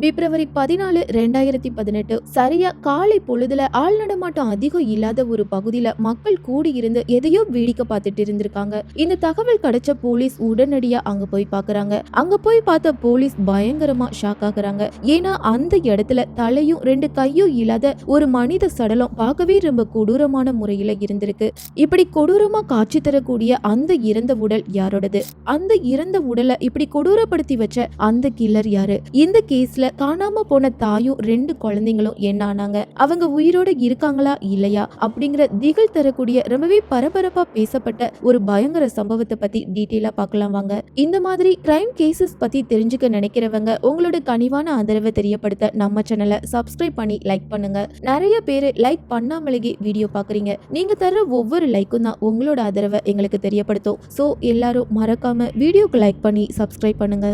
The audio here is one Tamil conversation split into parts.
பிப்ரவரி பதினாலு ரெண்டாயிரத்தி பதினெட்டு சரியா காலை பொழுதுல ஆள் நடமாட்டம் அதிகம் இல்லாத ஒரு பகுதியில மக்கள் கூடி இருந்து எதையோ வேடிக்கை பார்த்துட்டு இருந்திருக்காங்க. இந்த தகவல் கிடைச்ச போலீஸ் உடனடியா அங்க போய் பாக்குறாங்க. அங்க போய் பார்த்த போலீஸ் பயங்கரமா ஷாக் ஆகுறாங்க. ஏன்னா அந்த இடத்துல தலையும் ரெண்டு கையும் இல்லாத ஒரு மனித சடலம் பார்க்கவே ரொம்ப கொடூரமான முறையில இருந்திருக்கு. இப்படி கொடூரமா காட்சி தரக்கூடிய அந்த இறந்த உடல் யாரோடது? அந்த இறந்த உடலை இப்படி கொடூரப்படுத்தி வச்ச அந்த கில்லர் யாரு? இந்த கேஸ்ல காணாம போன தாயும் ரெண்டு குழந்தைங்களும் என்ன ஆனாங்க? அவங்க உயிரோட இருக்காங்களா? இல்லையா? அப்படிங்கிற திகில் தரக்கூடிய ரொம்பவே பரபரப்பா பேசப்பட்ட ஒரு பயங்கர சம்பவத்தை பத்தி டீட்டெயிலா பார்க்கலாம் வாங்க. இந்த மாதிரி கிரைம் கேசஸ் பத்தி தெரிஞ்சுக்க நினைக்கிறவங்க உங்களோட கனிவான ஆதரவை தெரியப்படுத்த நம்ம சேனலை சப்ஸ்கிரைப் பண்ணி லைக் பண்ணுங்க. நிறைய பேர் லைக் பண்ணாமலேயே வீடியோ பாக்குறீங்க நீங்க தர ஒவ்வொரு லைக்கும் தான் உங்களோட ஆதரவை எங்களுக்கு தெரியப்படுத்தும். ஸோ எல்லாரும் மறக்காம வீடியோக்கு லைக் பண்ணி சப்ஸ்கிரைப் பண்ணுங்க.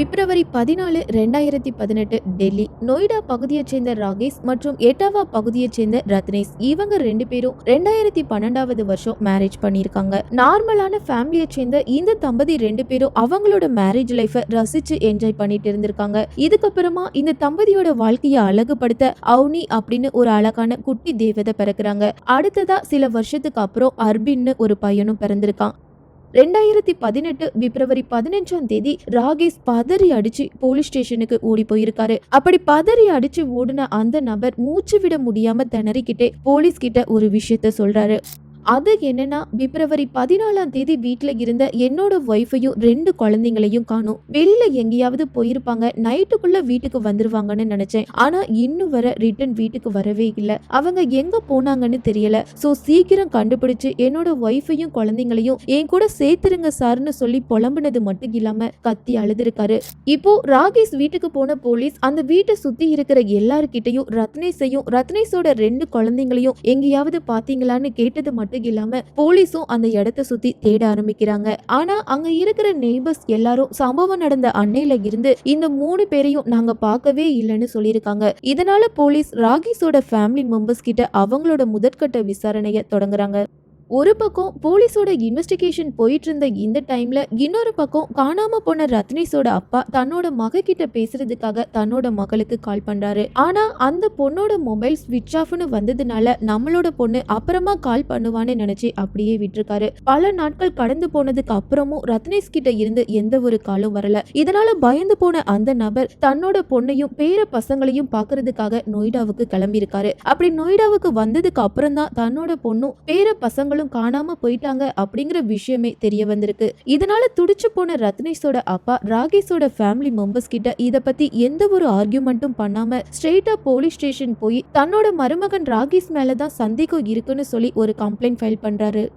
பிப்ரவரி பதினாலு ரெண்டாயிரத்தி பதினெட்டு டெல்லி. நொய்டா பகுதியைச் சேர்ந்த ராகேஷ் மற்றும் எட்டாவா பகுதியைச் சேர்ந்த ரத்னேஷ். இவங்க ரெண்டு பேரும் ரெண்டாயிரத்தி பன்னெண்டாவது வருஷம் மேரேஜ் பண்ணியிருக்காங்க. நார்மலான ஃபேமிலியை சேர்ந்த இந்த தம்பதி ரெண்டு பேரும் அவங்களோட மேரேஜ் லைஃபை ரசிச்சு என்ஜாய் பண்ணிட்டு இருந்திருக்காங்க. இதுக்கப்புறமா இந்த தம்பதியோட வாழ்க்கையை அழகுபடுத்த அவுனி அப்படின்னு ஒரு அழகான குட்டி தேவதை பிறக்குறாங்க. அடுத்ததா சில வருஷத்துக்கு அப்புறம் அர்பின்னு ஒரு பையனும் பிறந்திருக்கான். ரெண்டாயிரத்தி பதினெட்டு பிப்ரவரி பதினஞ்சாம் தேதி ராகேஷ் பதறி அடிச்சு போலீஸ் ஸ்டேஷனுக்கு ஓடி போயிருக்காரு. அப்படி பதறி அடிச்சு ஓடின அந்த நபர் மூச்சு விட முடியாம திணறிக்கிட்டே போலீஸ் கிட்ட ஒரு விஷயத்த சொல்றாரு. அது என்னன்னா பிப்ரவரி பதினாலாம் தேதி வீட்டில் இருந்த என்னோட ஒய்ஃபையும் ரெண்டு குழந்தைங்களையும் காணும். வெளியில எங்கேயாவது போயிருப்பாங்க நைட்டுக்குள்ள வீட்டுக்கு வந்துருவாங்கன்னு நினைச்சேன். ஆனா இன்னும் வர ரிட்டர்ன் வீட்டுக்கு வரவே இல்லை. அவங்க எங்க போனாங்கன்னு தெரியல. சோ சீக்கிரம் கண்டுபிடிச்சு என்னோட ஒய்ஃபையும் குழந்தைங்களையும் என் கூட சேர்த்துருங்க சார்னு சொல்லி புலம்புனது மட்டும் இல்லாம கத்தி அழுதுருக்காரு. இப்போ ராகேஷ் வீட்டுக்கு போன போலீஸ் அந்த வீட்டை சுத்தி இருக்கிற எல்லாருக்கிட்டையும் ரத்னேஷையும் ரத்னேஷோட ரெண்டு குழந்தைங்களையும் எங்கேயாவது பாத்தீங்களான்னு கேட்டது மட்டும் இல்லாம போலீஸும் அந்த இடத்த சுத்தி தேட ஆரம்பிக்கிறாங்க. ஆனா அங்க இருக்கிற நெய்பர்ஸ் எல்லாரும் சம்பவம் நடந்த அன்னையில இருந்து இந்த மூணு பேரையும் நாங்க பார்க்கவே இல்லைன்னு சொல்லியிருக்காங்க. இதனால போலீஸ் ராகிஸோட ஃபேமிலி மெம்பர்ஸ் கிட்ட அவங்களோட முதற்கட்ட விசாரணையை தொடங்குறாங்க. ஒரு பக்கம் போலீஸோட இன்வெஸ்டிகேஷன் போயிட்டு இருந்த இந்த டைம்ல இன்னொரு பக்கம் காணாம போன ரத்னேஷோட அப்பா தன்னோட மக கிட்ட பேசுறதுக்காக தன்னோட மகளுக்கு கால் பண்றாரு. ஆனா அந்த பொண்ணோட மொபைல் ஸ்விட்ச் ஆஃப்னு வந்ததுனால நம்மளோட பொண்ணு அப்புறமா கால் பண்ணுவான்னு நினைச்சு அப்படியே விட்டுருக்காரு. பல நாட்கள் கடந்து போனதுக்கு அப்புறமும் ரத்னேஷ் கிட்ட இருந்து எந்த ஒரு காலும் வரல. இதனால பயந்து போன அந்த நபர் தன்னோட பொண்ணையும் பேர பசங்களையும் பாக்குறதுக்காக நொய்டாவுக்கு கிளம்பியிருக்காரு. அப்படி நொய்டாவுக்கு வந்ததுக்கு அப்புறம் தான் தன்னோட பொண்ணும் பேர பசங்களும் காணாம போயிட்டாங்க அப்படிங்கிற விஷயமே தெரிய வந்திருக்கு. இதனால துடிச்சு போன ரத்னேஷோட அப்பா ராகேஷோட ஃபேமிலி மெம்பர்ஸ் கிட்ட இத பத்தி எந்த ஒரு ஆர்கியூமெண்ட்டும் பண்ணாம ஸ்ட்ரெயிட்டா போலீஸ் ஸ்டேஷன் போய் தன்னோட மருமகன் ராகேஷ் மேலதான் சந்தேகம் இருக்குன்னு சொல்லி ஒரு கம்ப்ளைண்ட் ஃபைல் பண்றாரு.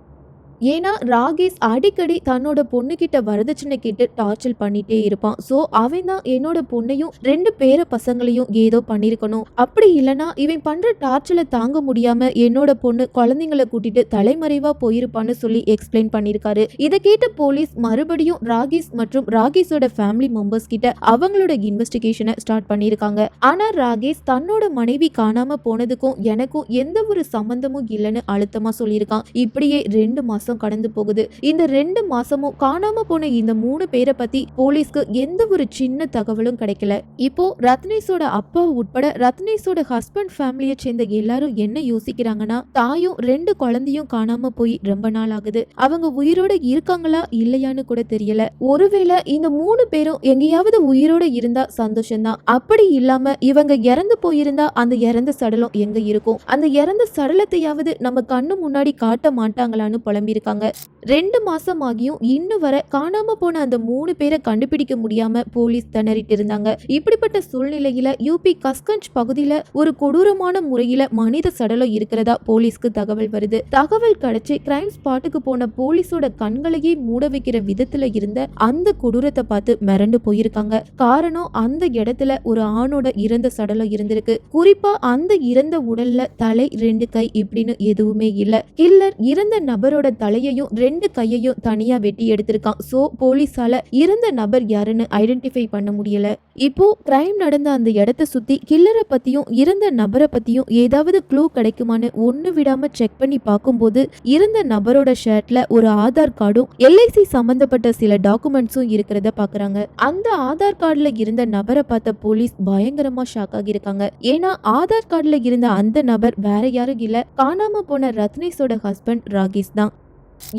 ஏன்னா ராகேஷ் அடிக்கடி தன்னோட பொண்ணுகிட்ட வரதட்சணை கேட்டு டார்ச்சர் பண்ணிட்டே இருப்பான். ஸோ அவன் தான் என்னோட பொண்ணையும் ரெண்டு பேர பசங்களையும் ஏதோ பண்ணியிருக்கணும் அப்படி இல்லைன்னா இவன் பண்ற டார்ச்சரை தாங்க முடியாம என்னோட பொண்ணு குழந்தைங்களை கூட்டிட்டு தலைமறைவா போயிருப்பான்னு சொல்லி எக்ஸ்பிளைன் பண்ணியிருக்காரு இதை கேட்ட போலீஸ் மறுபடியும் ராகேஷ் மற்றும் ராகேஷோட ஃபேமிலி மெம்பர்ஸ் கிட்ட அவங்களோட இன்வெஸ்டிகேஷனை ஸ்டார்ட் பண்ணியிருக்காங்க ஆனா ராகேஷ் தன்னோட மனைவி காணாம போனதுக்கும் எனக்கும் எந்த ஒரு சம்பந்தமும் இல்லைன்னு அழுத்தமா சொல்லியிருக்கான். இப்படியே ரெண்டு மாசம் கடந்து போகுது. இந்த ரெண்டு மாசமும் காணாம போன இந்த மூணு பேரை பத்தி போலீஸ்க்கு எந்த ஒரு சின்ன தகவலும் கிடைக்கல. இப்போ ரத்னேஷோட அப்பா உட்பட ரத்னேஷோட ஹஸ்பண்ட் ஃபேமிலியை சேர்ந்த எல்லாரும் என்ன யோசிக்கிறாங்கன்னா தாயும் ரெண்டு குழந்தையும் காணாம போய் ரொம்ப நாள் ஆகுது. அவங்க உயிரோட இருக்காங்களா இல்லையான்னு கூட தெரியல. ஒருவேளை இந்த மூணு பேரும் எங்கேயாவது உயிரோட இருந்தா சந்தோஷம்தான். அப்படி இல்லாம இவங்க இறந்து போயிருந்தா அந்த இறந்த சடலம் எங்க இருக்கும்? அந்த இறந்த சடலத்தையாவது நம்ம கண்ணு முன்னாடி காட்ட மாட்டாங்களான்னு புலம்பி இருக்காங்க. ரெண்டு மாதம் ஆகியும் இன்னும் வர காணாம போன அந்த மூணு பேரை கண்டுபிடிக்க முடியாம போலீஸ் திணறிட்டு இருந்தாங்க. இப்படிப்பட்ட சூழ்நிலையில யூபி கஸ்கஞ்ச் பகுதியில ஒரு கொடூரமான முறையில மனித சடலம் இருக்கிறதா போலீஸ்க்கு தகவல் வருது. தகவல் கிடைச்சி கிரைம் ஸ்பாட்டுக்கு போன போலீஸோட கண்களையே மூட வைக்கிற விதத்துல இருந்த அந்த கொடூரத்தை பார்த்து மிரண்டு போயிருக்காங்க. காரணம் அந்த இடத்துல ஒரு ஆணோட இறந்த சடலம் இருந்திருக்கு. குறிப்பா அந்த இறந்த உடல்ல தலை ரெண்டு கை இப்படின்னு எதுவுமே இல்ல. கில்லர் இறந்த நபரோட தலையையும் ரெண்டு ரெண்டு கையையும் தனியா வெட்டி எடுத்திருக்கான். சோ போலீஸால இறந்த நபர் யாருன்னு ஐடென்டிஃபை பண்ண முடியல. இப்போ கிரைம் நடந்த அந்த இடத்த சுத்தி கில்லரை பத்தியும் இறந்த நபரை பத்தியும் ஏதாவது க்ளூ கிடைக்குமான்னு ஒண்ணு விடாம செக் பண்ணி பார்க்கும்போது இறந்த நபரோட ஷர்ட்ல ஒரு ஆதார் கார்டும் எல்ஐசி சம்பந்தப்பட்ட சில டாக்குமெண்ட்ஸும் இருக்கிறத பாக்குறாங்க. அந்த ஆதார் கார்டுல இருந்த நபரை பார்த்த போலீஸ் பயங்கரமா ஷாக் ஆகியிருக்காங்க. ஏன்னா ஆதார் கார்டுல இருந்த அந்த நபர் வேற யாரும் இல்ல. காணாம போன ரத்னேஷோட ஹஸ்பண்ட் ராகேஷ் தான்.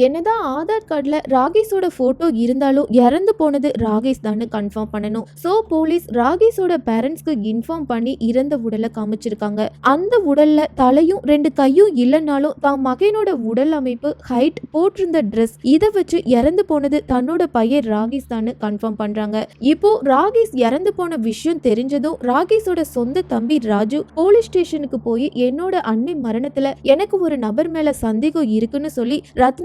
என்னதான் ஆதார் கார்டில் ராகேஷோட ஃபோட்டோ இருந்தாலும் இறந்து போனது ராகேஷ் தான் கன்ஃபார்ம் பண்ணணும். ஸோ போலீஸ் ராகேஷோட பேரண்ட்ஸ்க்கு இன்ஃபார்ம் பண்ணி இறந்த உடலை காமிச்சிருக்காங்க. அந்த உடல்ல தலையும் ரெண்டு கையும் இல்லைனாலும் தான் மகனோட உடல் அமைப்பு ஹைட் போட்டிருந்த ட்ரெஸ் இதை வச்சு இறந்து போனது தன்னோட பையன் ராகேஷ் தான் கன்ஃபார்ம் பண்றாங்க. இப்போ ராகேஷ் இறந்து போன விஷயம் தெரிஞ்சதும் ராகேஷோட சொந்த தம்பி ராஜு போலீஸ் ஸ்டேஷனுக்கு போய் என்னோட அன்னை மரணத்துல எனக்கு ஒரு நபர் மேல சந்தேகம் இருக்குன்னு சொல்லி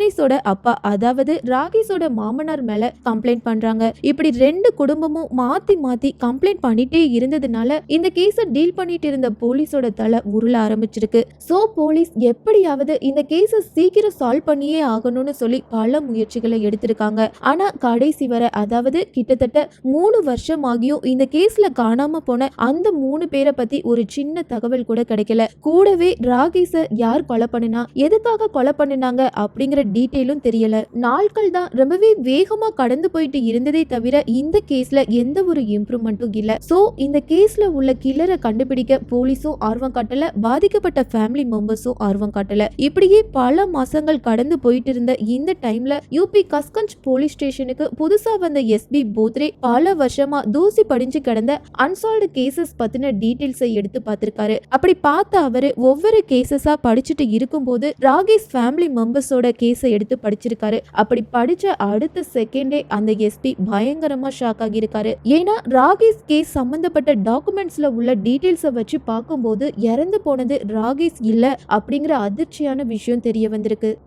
ராகேஷோட அப்பா அதாவது ராகேஷோட மாமனார் மேல கம்ப்ளைண்ட் பண்றாங்க. இப்படி ரெண்டு குடும்பமும் மாத்தி மாத்தி கம்ப்ளைண்ட் பண்ணிட்டே இருந்ததுனால இந்த கேஸ டீல் பண்ணிட்டு இருந்த போலீஸோட தலை உருள ஆரம்பிச்சிருக்கு. சோ போலீஸ் எப்படியாவது இந்த கேஸ சீக்கிரம் சால்வ் பண்ணியே ஆகணும்னு சொல்லி பல முயற்சிகளை எடுத்திருக்காங்க. ஆனா கடைசி வரை அதாவது கிட்டத்தட்ட மூணு வருஷம் ஆகியும் இந்த கேஸ்ல காணாம போன அந்த மூணு பேரை பத்தி ஒரு சின்ன தகவல் கூட கிடைக்கல. கூடவே ராகேஷ யார் கொலை பண்ணுனா எதுக்காக கொலை பண்ணுனாங்க அப்படிங்கிற டீட்டெயிலும் தெரியல. நாட்கள் தான் ரொம்பவே வேகமா கடந்து போயிட்டு இருந்ததே தவிர இந்த கேஸ்ல எந்த ஒரு இம்ப்ரூவ்மெண்ட்டும் இல்ல. சோ இந்த கேஸ்ல உள்ள கில்லரை கண்டுபிடிக்க போலீஸும் ஆர்வம் காட்டல. பாதிக்கப்பட்ட ஃபேமிலி மெம்பர்ஸும் ஆர்வம் காட்டல. இப்படியே பல மாசங்கள் கடந்து போயிட்டு இருந்த இந்த டைம்ல யூபி கஸ்கஞ்ச் போலீஸ் ஸ்டேஷனுக்கு புதுசா வந்த எஸ்பி போத்ரே பல வருஷமா தூசி படிஞ்சு கிடந்த அன்சால்வ்டு கேசஸ் பத்தின டீட்டெயில்ஸை எடுத்து பார்த்திருக்காரு. அப்படி பார்த்த அவரு ஒவ்வொரு கேசஸா படிச்சுட்டு இருக்கும்போது ராகேஷ் ஃபேமிலி மெம்பர்ஸோட கேஸ் எடுத்து படிச்சிருக்காரு. அப்படி படிச்ச அடுத்த செகண்டே அந்த எஸ்பி பயங்கரமா ஷாக் ஆகியிருக்காரு. ஏன்னா ராகேஷ் கேஸ் சம்பந்தப்பட்ட டாக்குமெண்ட்ஸ்ல உள்ள டீட்டெயில்ஸை வச்சு பார்க்கும்போது இறந்து போனது ராகேஷ் இல்ல அப்படிங்கிற அதிர்ச்சியான விஷயம் தெரிய வந்திருக்கு.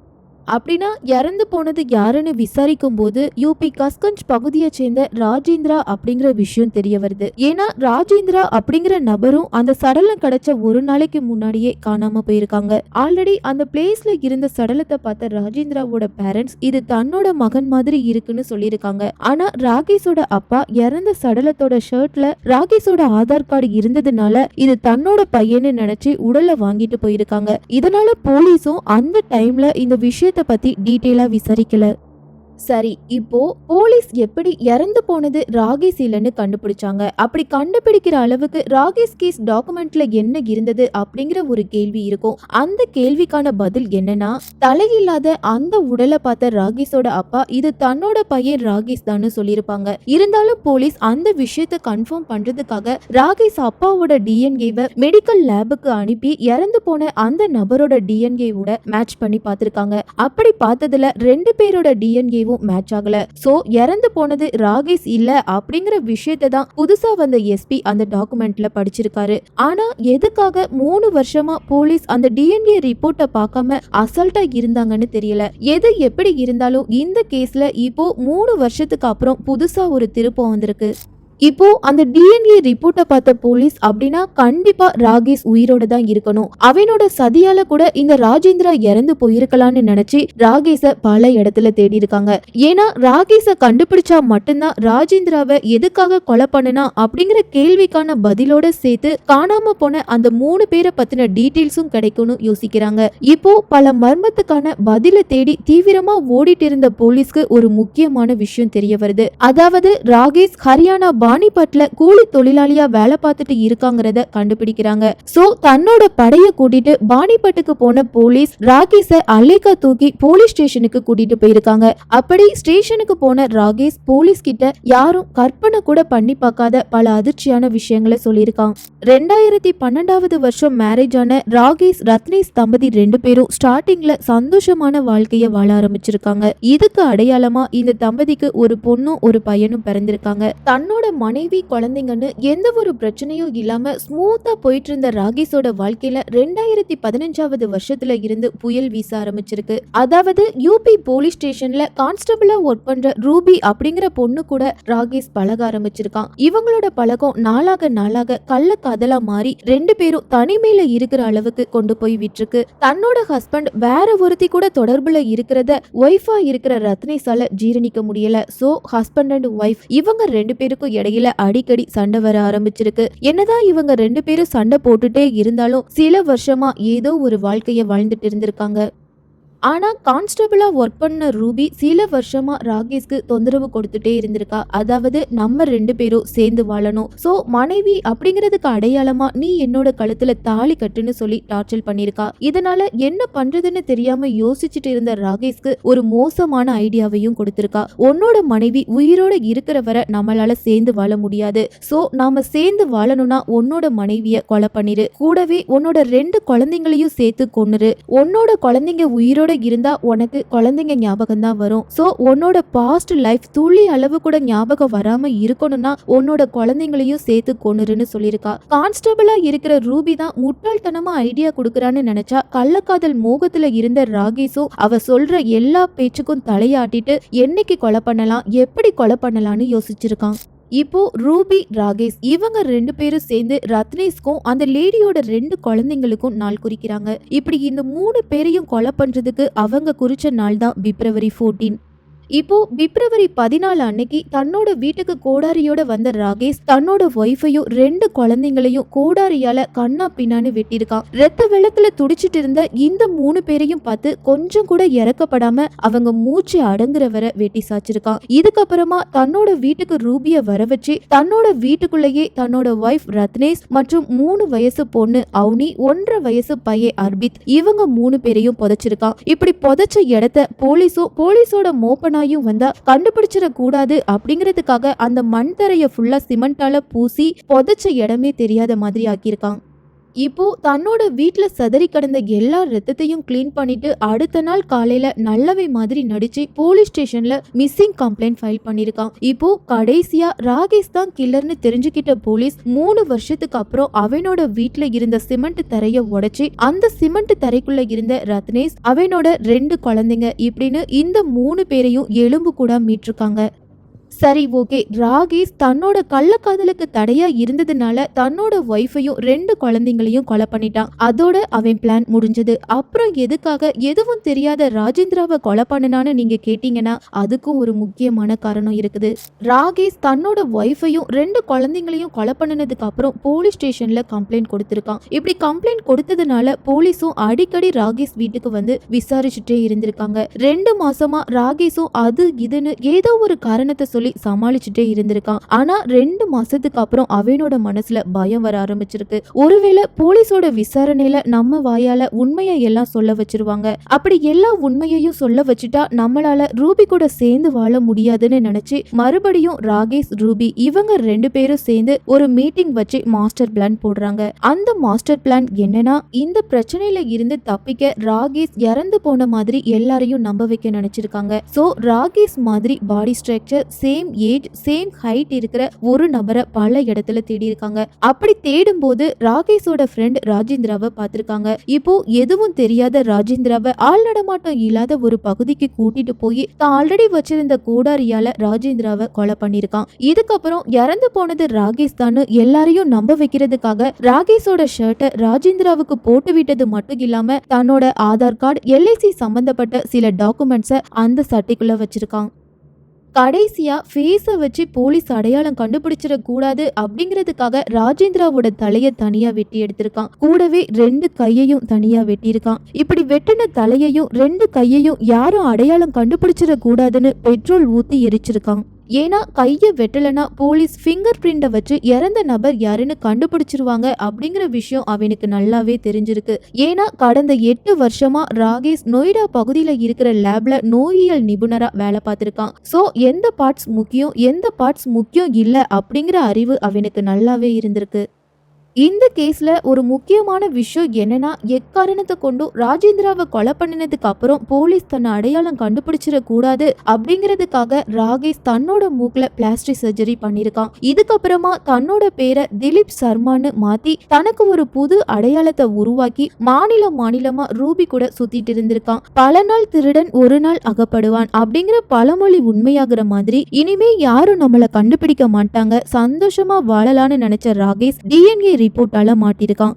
அப்படின்னா இறந்து போனது யாருன்னு விசாரிக்கும் போது யூபி கஸ்கஞ்ச் பகுதியை சேர்ந்த ராஜேந்திரா அப்படிங்கிற விஷயம் தெரிய வருது. ஏன்னா ராஜேந்திரா அப்படிங்கிற நபரும் அந்த சடலம் கிடைச்ச ஒரு நாளைக்கு முன்னாடியே காணாம போயிருக்காங்க. ஆல்ரெடி அந்த பிளேஸ்ல இருந்த சடலத்தை பார்த்த ராஜேந்திராவோட பேரண்ட்ஸ் இது தன்னோட மகன் மாதிரி இருக்குன்னு சொல்லியிருக்காங்க. ஆனா ராகேஷோட அப்பா இறந்த சடலத்தோட ஷர்ட்ல ராகேஷோட ஆதார் கார்டு இருந்ததுனால இது தன்னோட பையன்னு நினைச்சு உடலை வாங்கிட்டு போயிருக்காங்க. இதனால போலீஸும் அந்த டைம்ல இந்த விஷயத்தை பத்தி டீட்டெயிலா விசாரிக்கல. சரி இப்போ போலீஸ் எப்படி இறந்து போனது ராகேஷ் இல்லைன்னு கண்டுபிடிச்சாங்க. அப்படி கண்டுபிடிக்கிற அளவுக்கு ராகேஷ் கேஸ் டாக்குமெண்ட்ல என்ன இருந்தது அப்படிங்கிற ஒரு கேள்வி இருக்கும். அந்த கேள்விக்கான பதில் என்னன்னா தலையில்லாத அந்த உடலை பார்த்த ராகேஷோட அப்பா இது தன்னோட பையன் ராகேஷ் தான் சொல்லியிருப்பாங்க. இருந்தாலும் போலீஸ் அந்த விஷயத்தை கன்ஃபார்ம் பண்றதுக்காக ராகேஷ் அப்பாவோட டிஎன்ஏவை மெடிக்கல் லேபுக்கு அனுப்பி இறந்து போன அந்த நபரோட டிஎன்ஏவோட மேட்ச் பண்ணி பார்த்திருக்காங்க. அப்படி பார்த்ததுல ரெண்டு பேரோட டிஎன்ஏவும் மேட்ச் ஆகல. சோ இறந்து போனது ராகேஷ் இல்ல அப்படிங்கிற விஷயத்தை தான் புதுசா வந்த எஸ்பி அந்த டாக்குமெண்ட்ல படிச்சிருக்காரு. ஆனா எதுக்காக மூணு வருஷமா போலீஸ் அந்த டிஎன்ஏ ரிப்போர்ட்டை பார்க்காம அசல்ட்டா இருந்தாங்கன்னு தெரியல. எது எப்படி இருந்தாலும் இந்த கேஸ்ல இப்போ மூணு வருஷத்துக்கு அப்புறம் புதுசா ஒரு திருப்பம் வந்திருக்கு. இப்போ அந்த டிஎன்ஏ ரிப்போர்ட்டை பார்த்த போலீஸ் அப்படின்னா கண்டிப்பா ராகேஷ் உயிரோட தான் இருக்கணும். அவனோட சதியால கூட இந்த ராஜேந்திரா இறந்து போயிருக்கலாம்னு நினைச்சு ராகேஷ பல இடத்துல தேடி இருக்காங்க. ஏன்னா ராகேஷ கண்டுபிடிச்சா மட்டும்தான் ராஜேந்திராவை எதுக்காக கொலை பண்ணுனா அப்படிங்கிற கேள்விக்கான பதிலோட சேர்த்து காணாம போன அந்த மூணு பேரை பத்தின டீட்டெயில்ஸும் கிடைக்கும்னு யோசிக்கிறாங்க. இப்போ பல மர்மத்துக்கான பதிலை தேடி தீவிரமா ஓடிட்டு இருந்த போலீஸ்க்கு ஒரு முக்கியமான விஷயம் தெரிய வருது. அதாவது ராகேஷ் ஹரியானா பானிபட்ல கூலி தொழிலாளியா வேலை பார்த்துட்டு இருக்காங்கிறத கண்டுபிடிக்கிறாங்க. சோ தன்னோட படைய கூட்டிட்டு பானிபட்டுக்கு போன போலீஸ் ராகேஷ அலேக்கா தூக்கி போலீஸ் ஸ்டேஷனுக்கு கூட்டிட்டு போயிருக்காங்க. அப்படி ஸ்டேஷனுக்கு போன ராகேஷ் போலீஸ் கிட்ட யாரும் கற்பனை கூட பண்ணி பார்க்காத பல அதிர்ச்சியான விஷயங்களை சொல்லியிருக்காங்க ரெண்டாயிரத்தி பன்னெண்டாவது வருஷம் மேரேஜ் ஆன ராகேஷ் ரத்னேஷ் தம்பதி ரெண்டு பேரும் ஸ்டார்டிங்ல சந்தோஷமான வாழ்க்கைய வாழ ஆரம்பிச்சிருக்காங்க. இதுக்கு அடையாளமா இந்த தம்பதிக்கு ஒரு பொண்ணும் ஒரு பையனும் பிறந்திருக்காங்க. தன்னோட மனைவி குழந்தைங்கன்னு எந்த ஒரு பிரச்சனையும் இல்லாம ஸ்மூத்தா போயிட்டு இருந்த ராகேஷோட வாழ்க்கையில ரெண்டாயிரத்தி பதினஞ்சாவது வருஷத்துல இருந்து புயல் வீச ஆரம்பிச்சிருக்கு. அதாவது யூபி போலீஸ் ஸ்டேஷன்ல கான்ஸ்டபிளா ஒர்க் பண்ற ரூபி அப்படிங்கிற பொண்ணு கூட ராகேஷ் பழக ஆரம்பிச்சிருக்கான். இவங்களோட பழக்கம் நாளாக நாளாக கள்ள காதலா மாறி ரெண்டு பேரும் தனிமையில இருக்கிற அளவுக்கு கொண்டு போய் விட்டுருக்கு. தன்னோட ஹஸ்பண்ட் வேற ஒருத்தி கூட தொடர்புல இருக்கிறத ஒய்ஃபா இருக்கிற ரத்னேஷால ஜீரணிக்க முடியல. சோ ஹஸ்பண்ட் அண்ட் ஒய்ஃப் இவங்க ரெண்டு பேருக்கும் இடையில அடிக்கடி சண்டை வர ஆரம்பிச்சிருக்கு. என்னதான் இவங்க ரெண்டு பேரும் சண்டை போட்டுட்டே இருந்தாலும் சில வருஷமா ஏதோ ஒரு வாழ்க்கைய வாழ்ந்துட்டு இருந்திருக்காங்க. ஆனால் கான்ஸ்டபிளாக ஒர்க் பண்ண ரூபி சில வருஷமாக ராகேஷ்க்கு தொந்தரவு கொடுத்துட்டே இருந்திருக்கா. அதாவது நம்ம ரெண்டு பேரும் சேர்ந்து வாழணும். ஸோ மனைவி அப்படிங்கிறதுக்கு அடையாளமாக நீ என்னோட கழுத்தில் தாலி கட்டுன்னு சொல்லி டார்ச்சர் பண்ணியிருக்கா. இதனால என்ன பண்ணுறதுன்னு தெரியாமல் யோசிச்சுட்டு இருந்த ராகேஷ்க்கு ஒரு மோசமான ஐடியாவையும் கொடுத்துருக்கா. உன்னோட மனைவி உயிரோட இருக்கிற வரை நம்மளால சேர்ந்து வாழ முடியாது. ஸோ நாம சேர்ந்து வாழணும்னா உன்னோட மனைவியை கொலை பண்ணிரு. கூடவே உன்னோட ரெண்டு குழந்தைங்களையும் சேர்த்து கொன்னுரு. உன்னோட குழந்தைங்க உயிரோட இருந்தா உனக்கு குழந்தைங்க ஞாபகம் தான் வரும். சோ உன்னோட பாஸ்ட் லைஃப் துளி அளவு கூட ஞாபகம் வராம இருக்கணும்னா உன்னோட குழந்தைங்களையும் சேர்த்து கொன்னுருன்னு சொல்லியிருக்கா. கான்ஸ்டபிளா இருக்கிற ரூபி தான் முட்டாள்தனமா ஐடியா கொடுக்குறான்னு நினைச்சா கள்ளக்காதல் மோகத்துல இருந்த ராகேஷும் அவ சொல்ற எல்லா பேச்சுக்கும் தலையாட்டிட்டு என்னைக்கு கொலை பண்ணலாம்? எப்படி கொலை பண்ணலாம்னு யோசிச்சிருக்கான். இப்போ ரூபி ராகேஷ் இவங்க ரெண்டு பேரும் சேர்ந்து ரத்னேஷ்க்கும் அந்த லேடியோட ரெண்டு குழந்தைங்களுக்கும் நாள் குறிக்கிறாங்க. இப்படி இந்த மூணு பேரையும் கொலை பண்றதுக்கு அவங்க குறிச்ச நாள் தான் பிப்ரவரி 14 இப்போ பிப்ரவரி பதினாலு அன்னைக்கு தன்னோட வீட்டுக்கு கோடாரியோட வந்த ராகேஷ் தன்னோட ஒய்ஃபையும் ரெண்டு குழந்தைங்களையும் கோடாரியால கண்ணா பின்னான்னு வெட்டியிருக்கான். ரத்த வெள்ளத்துல துடிச்சிட்டு இருந்த இந்த மூணு பேரையும் பார்த்து கொஞ்சம் கூட இறக்கப்படாம அவங்க மூச்சு அடங்குறவரை வெட்டி சாச்சிருக்கான் இதுக்கப்புறமா தன்னோட வீட்டுக்கு ரூபிய வர வச்சு தன்னோட வீட்டுக்குள்ளேயே தன்னோட ஒய்ஃப் ரத்னேஷ் மற்றும் மூணு வயசு பொண்ணு அவுனி ஒன்றரை வயசு பையன் அர்பித் இவங்க மூணு பேரையும் புதைச்சிருக்கான். இப்படி புதைச்ச இடத்த போலீஸும் போலீஸோட நாயும் வந்தா கண்டுபிடிச்சிட கூடாது அப்படிங்கிறதுக்காக அந்த மண் தரைய ஃபுல்லா சிமெண்டால பூசி புதைச்ச இடமே தெரியாத மாதிரி ஆக்கியிருக்காங்க. இப்போ தன்னோட வீட்டில் சதறி கிடந்த எல்லா ரத்தத்தையும் க்ளீன் பண்ணிட்டு அடுத்த நாள் காலையில நல்லவை மாதிரி நடிச்சு போலீஸ் ஸ்டேஷன்ல மிஸ்ஸிங் கம்ப்ளைண்ட் ஃபைல் பண்ணிருக்கான். இப்போ கடைசியா ராகேஷ் தான் கில்லர்னு தெரிஞ்சுக்கிட்ட போலீஸ் மூணு வருஷத்துக்கு அப்புறம் அவனோட வீட்டுல இருந்த சிமெண்ட் தரைய உடைச்சு அந்த சிமெண்ட் தரைக்குள்ள இருந்த ரத்னேஷ் அவனோட ரெண்டு குழந்தைங்க இப்படின்னு இந்த மூணு பேரையும் எலும்பு கூட மீட்டிருக்காங்க. சரி ஓகே. ராகேஷ் தன்னோட கள்ளக்காதலுக்கு தடையா இருந்ததுனால தன்னோட ஒய்ஃபையும் ரெண்டு குழந்தைங்களையும் கொலை பண்ணிட்டான். அதோட அவன் பிளான் முடிஞ்சது. அப்புறம் எதுக்காக எதுவும் தெரியாத ராஜேந்திராவை கொலை பண்ணனான்னு நீங்க கேட்டீங்கன்னா அதுக்கும் ஒரு முக்கியமான காரணம் இருக்குது. ராகேஷ் தன்னோட ஒய்ஃபையும் ரெண்டு குழந்தைங்களையும் கொலை பண்ணினதுக்கு அப்புறம் போலீஸ் ஸ்டேஷன்ல கம்ப்ளைண்ட் கொடுத்திருக்கான். இப்படி கம்ப்ளைண்ட் கொடுத்ததுனால போலீஸும் அடிக்கடி ராகேஷ் வீட்டுக்கு வந்து விசாரிச்சுட்டே இருந்திருக்காங்க. ரெண்டு மாசமா ராகேஷும் அது இதுன்னு ஏதோ ஒரு காரணத்தை சொல்லி சமாளிச்சுட்டே இருந்திருக்கான். ஆனா ரெண்டு மாசத்துக்கு அப்புறம் அவனோட மனசுல பயம் வர ஆரம்பிச்சிருக்கு. ஒருவேளை போலீஸோட விசாரணையில நம்ம வாயால உண்மையை எல்லாம் சொல்ல வச்சிருவாங்க. அப்படி எல்லா உண்மையையும் சொல்ல வச்சுட்டா நம்மளால ரூபி கூட சேர்ந்து வாழ முடியாதுன்னு நினைச்சு மறுபடியும் ராகேஷ் ரூபி இவங்க ரெண்டு பேரும் சேர்ந்து ஒரு மீட்டிங் வச்சு மாஸ்டர் பிளான் போடுறாங்க. அந்த மாஸ்டர் பிளான் என்னன்னா இந்த பிரச்சனையில இருந்து தப்பிக்க ராகேஷ் இறந்து போன மாதிரி எல்லாரையும் நம்ப வைக்க நினைச்சிருக்காங்க. சோ ராகேஷ் மாதிரி body structure same age same height இருக்கிற ஒரு நபரை பல இடத்துல தேடி இருக்காங்க அப்படி தேடும் போது ராகேஷோட ஃப்ரெண்ட் ராஜேந்திராவை பார்த்திருக்காங்க. இப்போ எதுவும் தெரியாத ராஜேந்திராவை ஆள் நடமாட்டம் இல்லாத ஒரு பகுதிக்கு கூட்டிட்டு போய் தான் ஆல்ரெடி வச்சிருந்த கோடாரியால ராஜேந்திராவை கொலை பண்ணிருக்கான் இதுக்கப்புறம் இறந்து போனது ராகேஷ் தான் எல்லாரையும் நம்ப வைக்கிறதுக்காக ராகேஷோட ஷர்ட்டை ராஜேந்திராவுக்கு போட்டு விட்டது மட்டும் இல்லாம தன்னோட ஆதார் கார்டு எல்ஐசி சம்பந்தப்பட்ட சில டாக்குமெண்ட்ஸை அந்த சட்டைக்குள்ள வச்சிருக்கான். கடைசியா ஃபேஸை வச்சு போலீஸ் அடையாளம் கண்டுபிடிச்சிட கூடாது அப்படிங்கிறதுக்காக ராஜேந்திராவோட தலையை தனியா வெட்டி எடுத்திருக்கான். கூடவே ரெண்டு கையையும் தனியா வெட்டியிருக்கான். இப்படி வெட்டின தலையையும் ரெண்டு கையையும் யாரும் அடையாளம் கண்டுபிடிச்சிட கூடாதுன்னு பெட்ரோல் ஊத்தி எரிச்சிருக்கான். ஏன்னா கையை வெட்டலைன்னா போலீஸ் ஃபிங்கர் பிரிண்டை வச்சு இறந்த நபர் யாருன்னு கண்டுபிடிச்சிருவாங்க அப்படிங்கிற விஷயம் அவனுக்கு நல்லாவே தெரிஞ்சிருக்கு. ஏன்னா கடந்த எட்டு வருஷமா ராகேஷ் நொய்டா பகுதியில் இருக்கிற லேப்ல நோயியல் நிபுணரா வேலை பார்த்துருக்கான். ஸோ எந்த பார்ட்ஸ் முக்கியம் எந்த பார்ட்ஸ் முக்கியம் இல்லை அப்படிங்கிற அறிவு அவனுக்கு நல்லாவே இருந்திருக்கு. இந்த கேஸில் ஒரு முக்கியமான விஷயம் என்னன்னா எக்காரணத்தை கொண்டும் ராஜேந்திராவை கொலை பண்ணினதுக்கு அப்புறம் போலீஸ் தன்னை அடையாளம் கண்டுபிடிச்சிடக்கூடாது அப்படிங்கிறதுக்காக ராகேஷ் தன்னோட மூக்கில் பிளாஸ்டிக் சர்ஜரி பண்ணியிருக்கான். இதுக்கப்புறமா தன்னோட பேரை திலீப் சர்மான்னு மாத்தி தனக்கு ஒரு புது அடையாளத்தை உருவாக்கி மாநிலம் மாநிலமா ரூபி கூட சுத்திட்டு இருந்திருக்கான். பல நாள் திருடன் ஒரு நாள் அகப்படுவான் அப்படிங்கிற பழமொழி உண்மையாகிற மாதிரி இனிமே யாரும் நம்மளை கண்டுபிடிக்க மாட்டாங்க. சந்தோஷமா வாழலாம்னு நினைச்ச ராகேஷ் டிஎன்ஏ ரிப்போர்ட்டால மாட்டிருக்கான்.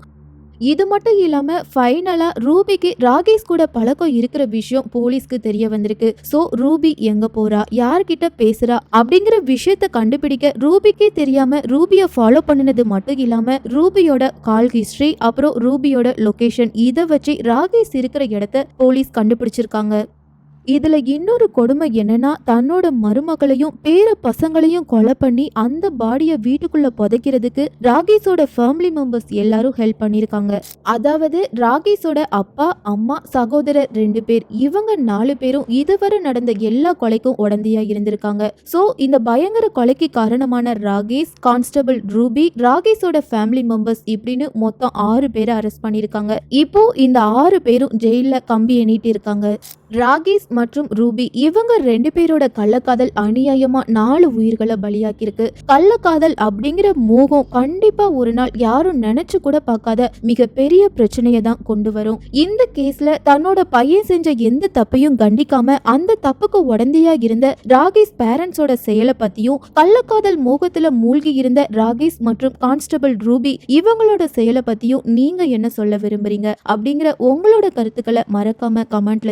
இது மட்டும் இல்லாம ஃபைனலா ரூபிக்கு ராகேஷ் கூட பழக்கம் இருக்கிற விஷயம் போலீஸ்க்கு தெரிய வந்திருக்கு. சோ ரூபி எங்க போறா? யார்கிட்ட பேசுறா? அப்படிங்கிற விஷயத்த கண்டுபிடிக்க ரூபிக்கே தெரியாம ரூபிய ஃபாலோ பண்ணினது மட்டும் இல்லாம ரூபியோட கால் ஹிஸ்டரி அப்புறம் ரூபியோட லொகேஷன் இதை வச்சு ராகேஷ் இருக்கிற இடத்த போலீஸ் கண்டுபிடிச்சிருக்காங்க. இதுல இன்னொரு கொடுமை என்னன்னா தன்னோட மருமகளையும் பேர பசங்களையும் கொலை பண்ணி அந்த பாடியை வீட்டுக்குள்ள புதைக்கிறதுக்கு ராகேஷோட ஃபேமிலி மெம்பர்ஸ் எல்லாரும் ஹெல்ப் பண்ணிருக்காங்க அதாவது ராகேஷோட அப்பா அம்மா சகோதரர் ரெண்டு பேர் இவங்க நாலு பேரும் இதுவரை நடந்த எல்லா கொலைக்கும் உடந்தையா இருந்திருக்காங்க. சோ இந்த பயங்கர கொலைக்கு காரணமான ராகேஷ் கான்ஸ்டபிள் ரூபி ராகேஷோட ஃபேமிலி மெம்பர்ஸ் இப்படின்னு மொத்தம் ஆறு பேரை அரெஸ்ட் பண்ணிருக்காங்க இப்போ இந்த ஆறு பேரும் ஜெயில கம்பி எண்ணிட்டு இருக்காங்க. ராகேஷ் மற்றும் ரூபி இவங்க ரெண்டு பேரோட கள்ளக்காதல் அநியாயமா நாலு உயிர்களை பலியாக்கியிருக்கு. கள்ளக்காதல் அப்படிங்கிற மோகம் கண்டிப்பா ஒரு நாள் யாரும் நினைச்சு கூட பார்க்காத மிகப்பெரிய பிரச்சனையை தான் கொண்டு வரும். இந்த கேஸ்ல தன்னோட பையன் செஞ்ச எந்த தப்பையும் கண்டிக்காம அந்த தப்புக்கு உடந்தையா இருந்த ராகேஷ் பேரண்ட்ஸோட செயலை பத்தியும் கள்ளக்காதல் மோகத்துல மூழ்கி இருந்த ராகேஷ் மற்றும் கான்ஸ்டபிள் ரூபி இவங்களோட செயலை பத்தியும் நீங்க என்ன சொல்ல விரும்புறீங்க? அப்படிங்கிற உங்களோட கருத்துக்களை மறக்காம கமெண்ட்ல